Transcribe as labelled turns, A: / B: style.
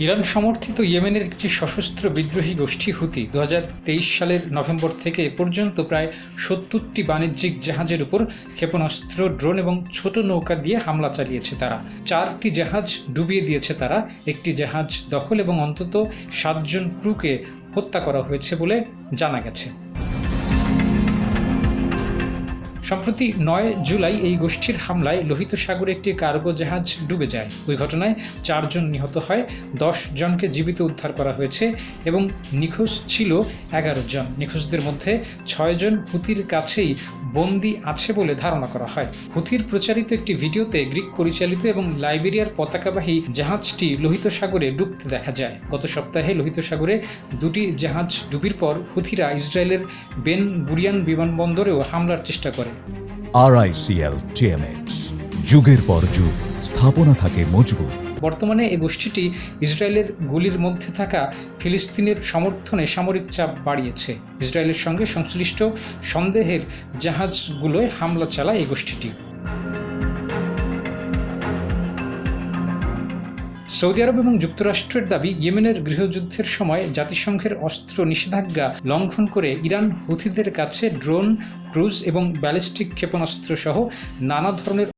A: Iran সমর্থিত ইয়েমেনের একটি সশস্ত্র বিদ্রোহী গোষ্ঠী হুতি দু হাজার তেইশ সালের নভেম্বর থেকে এ পর্যন্ত প্রায় সত্তরটি বাণিজ্যিক জাহাজের উপর ক্ষেপণাস্ত্র, ড্রোন এবং ছোট নৌকা দিয়ে হামলা চালিয়েছে তারা। চারটি জাহাজ ডুবিয়ে দিয়েছে তারা। একটি জাহাজ দখল এবং অন্তত সাতজন ক্রুকে হত্যা করা হয়েছে বলে জানা গেছে। সম্প্রতি নয় জুলাই এই গোষ্ঠীর হামলায় লোহিত সাগরে একটি কার্গো জাহাজ ডুবে যায়। ওই ঘটনায় চারজন নিহত হয়, দশ জনকে জীবিত উদ্ধার করা হয়েছে এবং নিখোঁজ ছিল এগারো জন। নিখোঁজদের মধ্যে ছয়জন হুতির কাছেই বন্দি আছে বলে ধারণা করা হয়। হুতির প্রচারিত একটি ভিডিওতে গ্রিক পরিচালিত এবং লাইবেরিয়ার পতাকাবাহী জাহাজটি লোহিত সাগরে ডুবতে দেখা যায়। গত সপ্তাহে লোহিত সাগরে দুটি জাহাজ ডুবির পর হুথিরা ইসরায়েলের বেন বুরিয়ান বিমানবন্দরেও হামলার চেষ্টা করে।
B: আরআইসিএল টিএমএক্স যুগের পর যুগ, স্থাপনা থাকে মজবুত।
A: বর্তমানে এই গোষ্ঠীটি ইসরায়েলের গুলির মধ্যে থাকা ফিলিস্তিনের সমর্থনে সামরিক চাপ বাড়িয়েছে। ইসরায়েলের সঙ্গে সংশ্লিষ্ট সন্দেহের জাহাজগুলোয় হামলা চালায় এই গোষ্ঠীটি। সৌদি আরব এবং যুক্তরাষ্ট্রের দাবি, ইয়েমেনের গৃহযুদ্ধের সময় জাতিসংঘের অস্ত্র নিষেধাজ্ঞা লঙ্ঘন করে ইরান হুথিদের কাছে ড্রোন, ক্রুজ এবং ব্যালিস্টিক ক্ষেপণাস্ত্র সহ নানা ধরনের